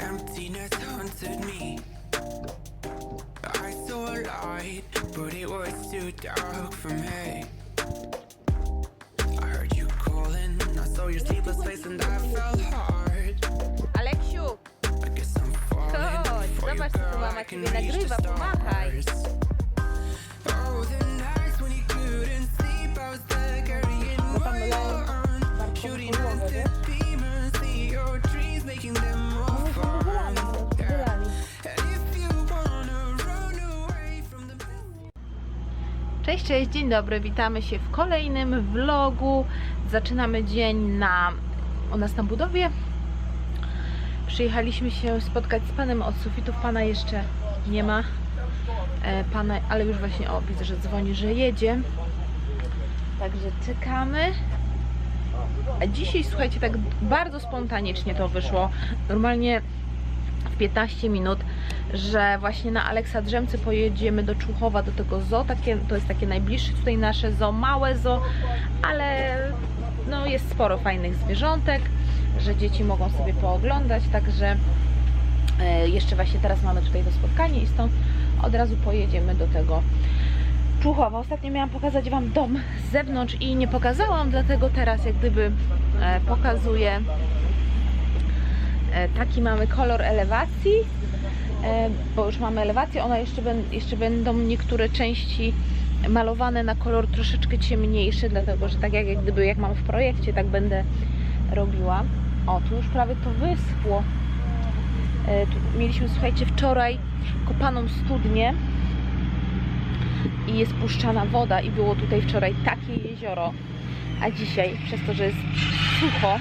Emptiness haunted me. I saw a light, but it was too dark for me. I heard you calling, I saw your sleepless face, and I felt hard. Aleksiu, I guess I'm falling Chodź, zobacz, co tu mama ciebie nagrywa, pomachaj. Cześć, cześć, dzień dobry, witamy się w kolejnym vlogu. Zaczynamy dzień na, u nas na budowie. Przyjechaliśmy się spotkać z panem od sufitów, pana jeszcze nie ma. E, Pana, ale już właśnie, o widzę, że dzwoni, że jedzie. Także czekamy. A dzisiaj, słuchajcie, tak bardzo spontanicznie to wyszło. Normalnie w 15 minut, że właśnie na Aleksa Drzemcy pojedziemy do Człuchowa, do tego zoo, takie, to jest takie najbliższe tutaj nasze zoo, małe zoo, ale no jest sporo fajnych zwierzątek, że dzieci mogą sobie pooglądać, także e, jeszcze właśnie teraz mamy tutaj to spotkanie i stąd od razu pojedziemy do tego Człuchowa. Ostatnio miałam pokazać Wam dom z zewnątrz i nie pokazałam, dlatego teraz jak gdyby e, pokazuję E, Taki mamy kolor elewacji, bo już mamy elewację. Ona jeszcze, jeszcze będą niektóre części malowane na kolor troszeczkę ciemniejszy, dlatego że tak jak, jak gdyby jak mam w projekcie, tak będę robiła. O, tu już prawie to wyschło. E, Tu mieliśmy, słuchajcie, wczoraj kopaną studnię i jest puszczana woda i było tutaj wczoraj takie jezioro, a dzisiaj przez to, że jest sucho,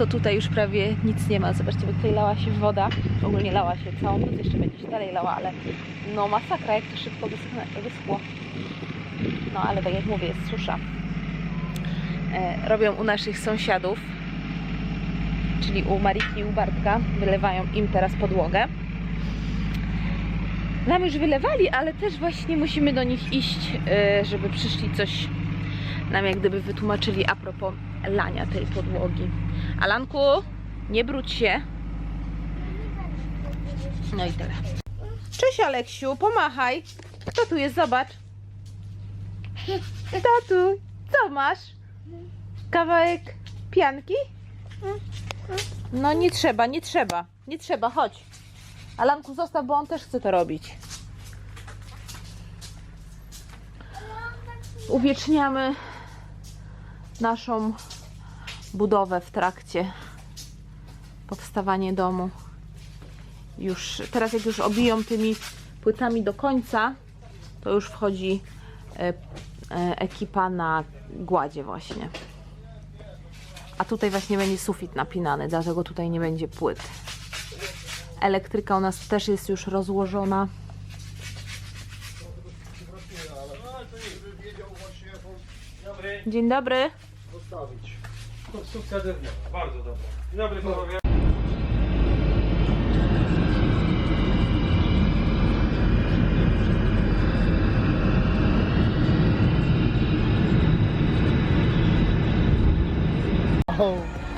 to tutaj już prawie nic nie ma. Zobaczcie, bo tutaj lała się woda. Ogólnie lała się całą noc, jeszcze będzie się dalej lała, ale no masakra, jak to szybko wyschło. No ale tak jak mówię, jest susza. E, robią u naszych sąsiadów, czyli u Mariki i u Bartka. Wylewają im teraz podłogę. Nam już wylewali, ale też właśnie musimy do nich iść, e, żeby przyszli coś nam jak gdyby wytłumaczyli a propos lania tej podłogi. Alanku, nie brudź się. No i tyle. Cześć Aleksiu, pomachaj. Kto tu jest? Zobacz. Tatu, co masz? Kawałek pianki? No nie trzeba, nie trzeba. Nie trzeba, chodź. Alanku zostaw, bo on też chce to robić. Uwieczniamy naszą budowę w trakcie powstawania domu. Już teraz jak już obiją tymi płytami do końca, to już wchodzi e, e, ekipa na gładzie właśnie. A tutaj właśnie będzie sufit napinany, dlatego tutaj nie będzie płyt. Elektryka u nas też jest już rozłożona. Dzień dobry. Postawić. Konstrukcja drewniana, bardzo dobra. Dzień dobry panowie.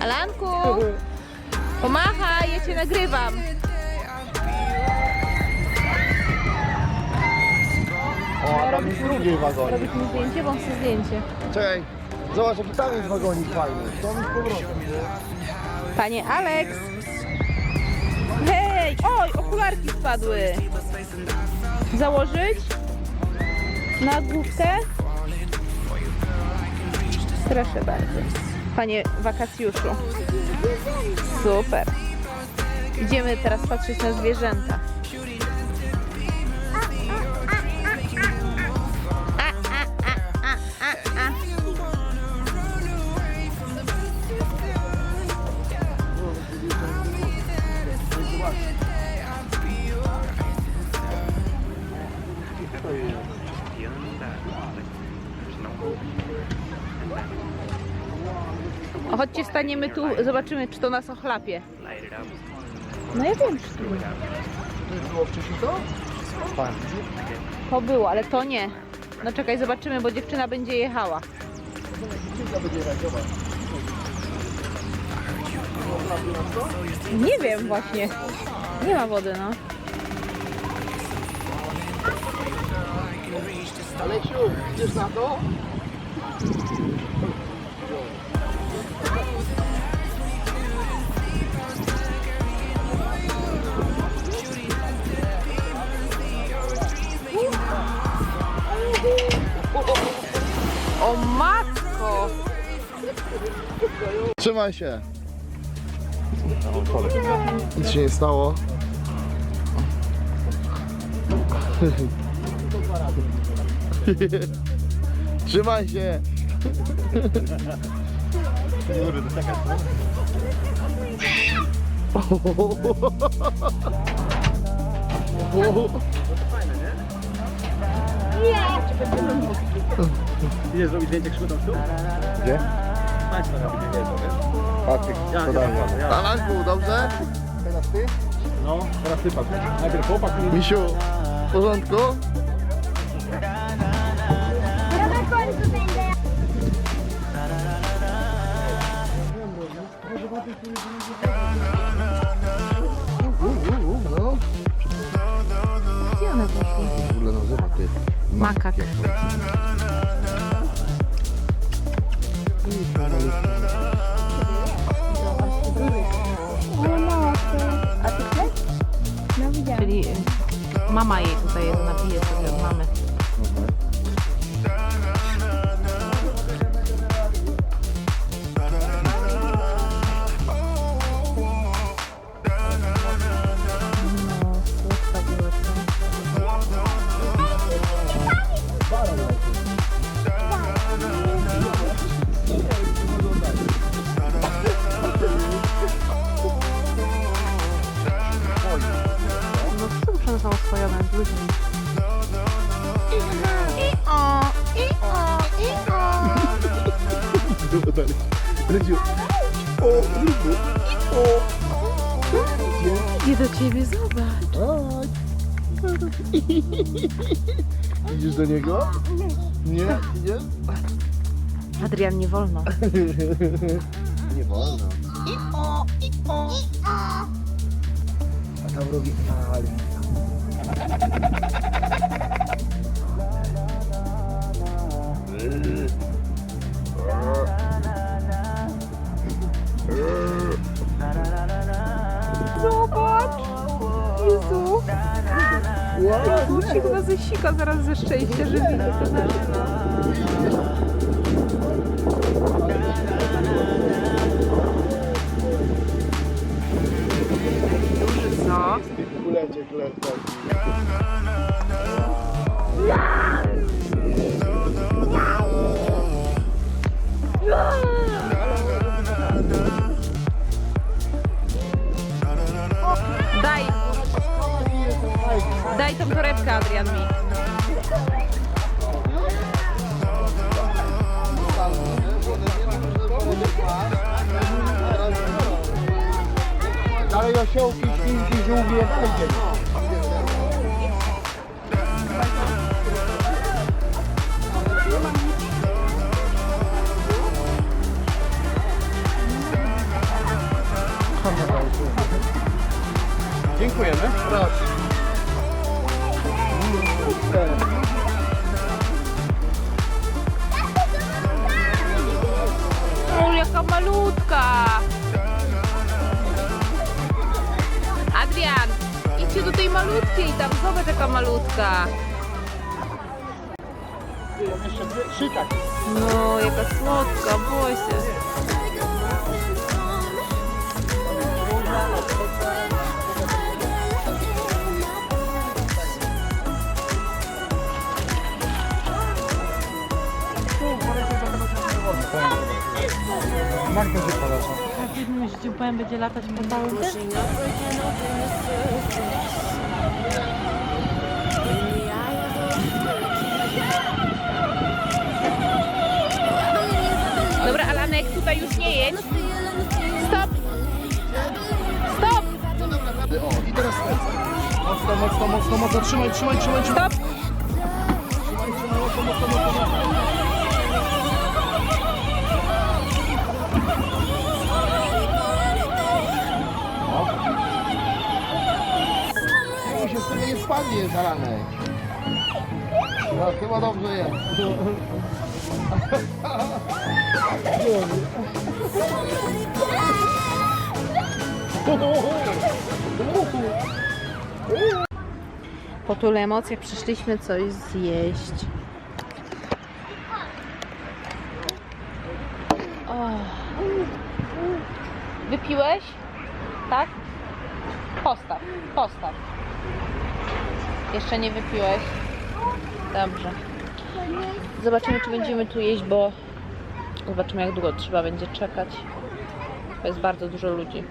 Alanku! Pomachaj, ja cię nagrywam. O, tam jest drugi wagonik. Robisz mi zdjęcie, bo chcę zdjęcie. Czekaj, zobacz jaki tam jest wagonik fajny. Mi z powrotem. Panie Alex! Hej! Oj, okularki spadły! Założyć? Na główkę? Proszę bardzo. Panie wakacjuszu. Super. Idziemy teraz patrzeć na zwierzęta. O, Chodźcie, staniemy tu, zobaczymy, czy to nas ochlapie. No ja wiem, czy tu Było wcześniej to? To było, ale to nie. No czekaj, zobaczymy, bo dziewczyna będzie jechała. Nie wiem właśnie. Nie ma wody, no. Aleciu, idziesz na to? O matko! Trzymaj się. Nic się nie stało. Trzymaj się. Idziesz zrobić zdjęcie krzyku? Gdzie? Państwo robić zdjęcie, wiesz? Patryk, Ja, podaj. ja, ja. Na nasz był, dobrze? Teraz ty? No, teraz ty patrz. Najpierw chłopak. Misiu, w porządku? Gdzie one poszły? W ogóle nazywa ty. Makak. A ty chcesz? No widziałam. Czyli y, mama jej tutaj je napije sobie od mamy. Co muszę są oswojone z ludźmi? Było dalej. Rydziu. O, Rydziu. O. Idzie do ciebie, zobacz. Chodź. Idziesz do niego? Nie? Idziesz? Adrian, nie wolno. Nie wolno. A tam robi ale. Zobacz! Jezu! Jezu, się chyba zaraz ze szczęścia, że to na żywo. Kulecie chleb taki. Daj! Daj tą torebkę, Adrian mi. Osiołki, świnki, żółwie, wszędzie. Dziękujemy. Proszę. O, jaka malutka! Adrian, idźcie do tej malutkiej tam, zobacz jaka malutka. Jeszcze szykać. No, jaka słodka, Bosie. Magda się poleca. Jak jednym ździubem będzie latać po całym Dobra, Alanek, tutaj już nie jedź. Stop! Stop! O, i teraz lecę. Mocno, mocno, mocno, mocno. Trzymaj, trzymaj, trzymaj, trzymaj. Stop! Trzymaj, trzymaj, mocno, mocno, mocno, mocno. Ładnie, baranek. No, chyba dobrze jest. Po tylu emocjach przyszliśmy coś zjeść. Wypiłeś? Tak? Postaw, postaw. Jeszcze nie wypiłeś? Dobrze. Zobaczymy, czy będziemy tu jeść, bo zobaczymy, jak długo trzeba będzie czekać. To jest bardzo dużo ludzi.